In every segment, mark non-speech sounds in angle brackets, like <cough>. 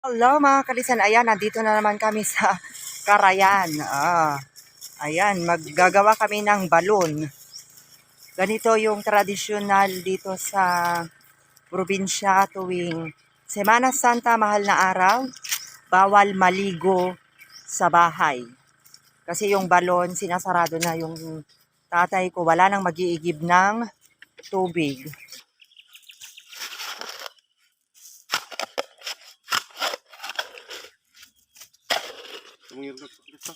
Hello mga kalisan, ayan, nandito na naman kami sa Karayan. Ah, ayan, maggagawa kami ng balon. Ganito yung tradisyonal dito sa probinsya tuwing Semana Santa, mahal na araw, bawal maligo sa bahay. Kasi yung balon, sinasarado na yung tatay ko, wala nang magiigib ng tubig. Tumingin ka sa kita.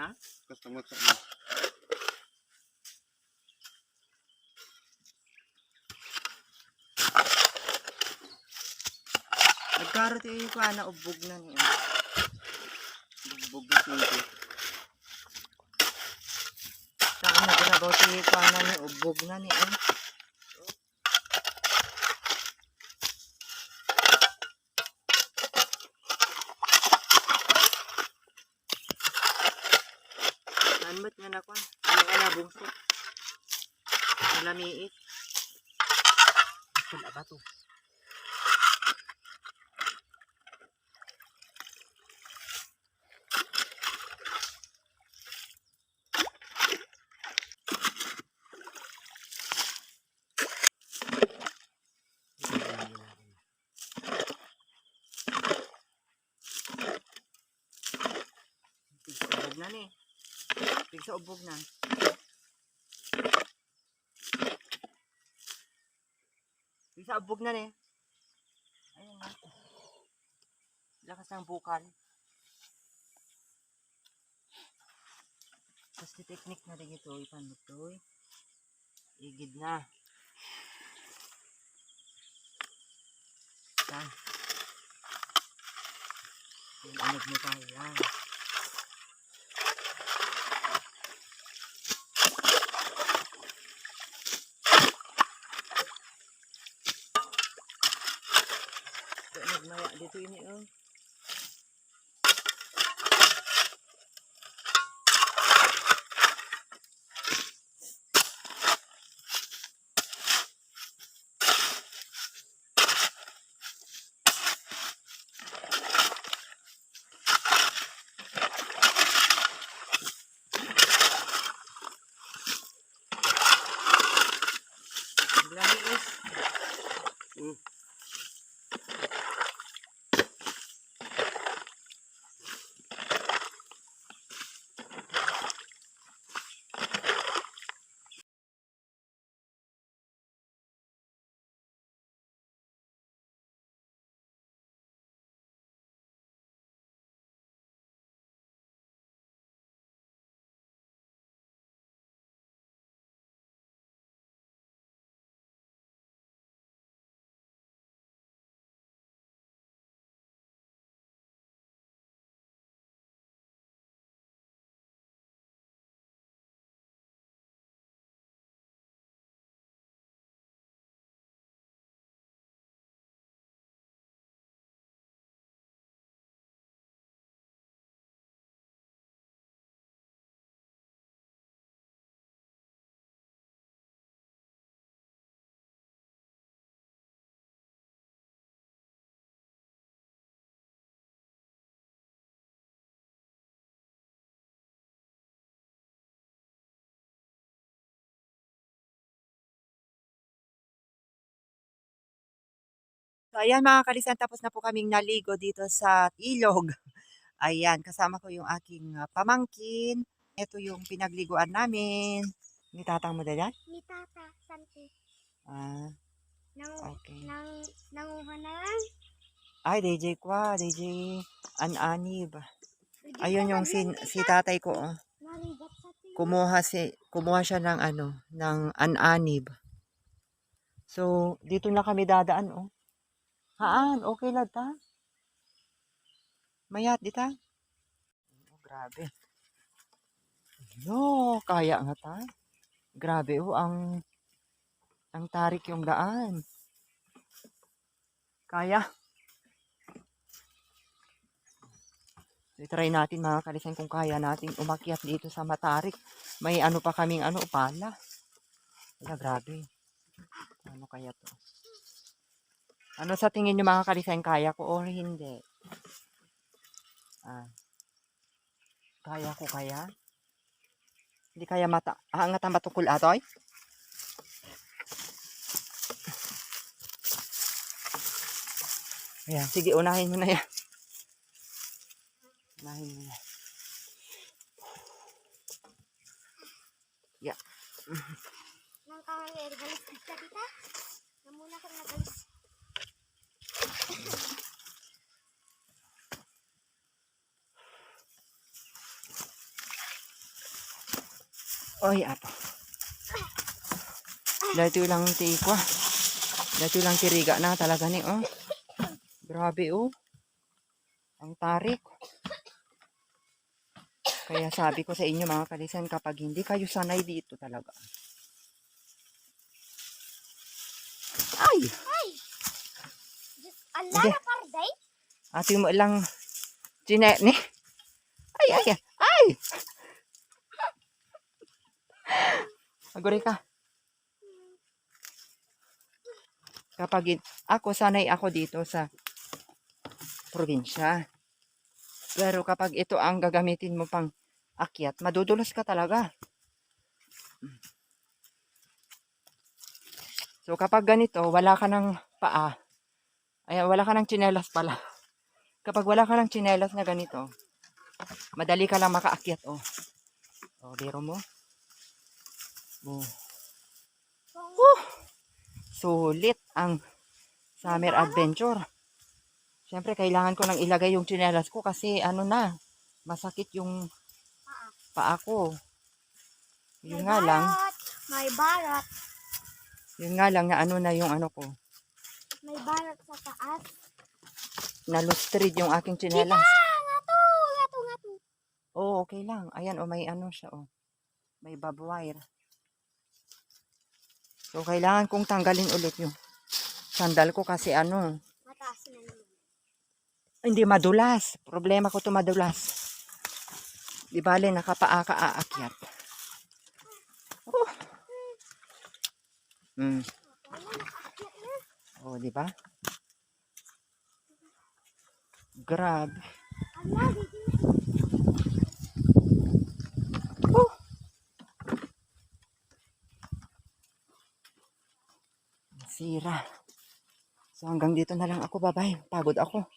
Ha? Customer sa ano. Nagkarot yung ko na ubog na niya. Ubog na siya. Saan na ginabaw siya ko na ni ubog na niya. Nga na ko. Ano ka na bungso? Malamiit. Wala ba to? Na ni. Tig sa ubog na. Sa ubog na ni. Ayun na. Lakas ng bukal. Tapos technique na rin ito. Ipan ito. Igid na. Ta. Ilanag mo tayo yan. Ito, nagmaya dito ini oh. Lami is. So, ayan mga kalisan, tapos na po kaming naligo dito sa ilog. <laughs> Ayan, kasama ko yung aking ah, pamangkin. Ito yung pinagliguan namin. Ni tatang mo dadan? ni Tata Santi Ah, nang okay. nang nanguha na lang. Ay, DJ kwa, DJ Ananib. Ayun yung si, si tatay ko. Oh. Kumuha, si, kumuha siya ng ano, ng Ananib. So, dito na kami dadaan, oh. Haan, okay lang ta. Mayat, di ta. Oh, grabe. No, kaya nga ta. Grabe, oh, ang ang tarik yung daan. Kaya. So, try natin mga kalisan kung kaya natin umakyat dito sa Matarik. May ano pa kaming ano, pala. Wala, grabe. Ano kaya to? Ano sa tingin nyo mga kalisay, kaya ko o hindi? Ah. Kaya ko kaya? Hindi kaya mata, aangat ang matukul atoy? Ayan, sige, unahin mo na yan. Unahin mo na. Yeah. Nang kaya galis kita kita. Namuna kang nagalis. Oy, ato. Dito lang ti ko. Dito lang tiriga na talaga ni oh. Grabe oh. Ang tarik. Kaya sabi ko sa inyo mga kalisan kapag hindi kayo sanay dito talaga. Ay! Just na parday. Ate mo lang chine ni. Ay ay ay. ay! Agore ka. Kapag ako sanay ako dito sa probinsya. Pero kapag ito ang gagamitin mo pang akyat, madudulas ka talaga. So kapag ganito, wala ka ng paa, ay wala ka ng tsinelas pala. Kapag wala ka ng tsinelas na ganito, madali ka lang makaakyat, oh. Oh, biro mo. Oh. Whew! Sulit ang summer adventure. Siyempre, kailangan ko nang ilagay yung tsinelas ko kasi ano na, masakit yung paa ko. Yun nga lang. May barat. yun nga lang na ano na yung ano ko, May barat sa taas. nalustrid yung aking tsinelas. Ah, nga to. Nga to, nga to. Oh, okay lang. Ayan, oh, may ano siya, oh. May bob wire. So, kailangan kong tanggalin ulit yung sandal ko kasi ano, Mataas na naman. hindi madulas. Problema ko to madulas. Di bale, nakapaa ka aakyat. Oh. Mm. Oh, di ba? Grabe. Oh. Sira. So hanggang dito na lang ako, babay. Pagod ako.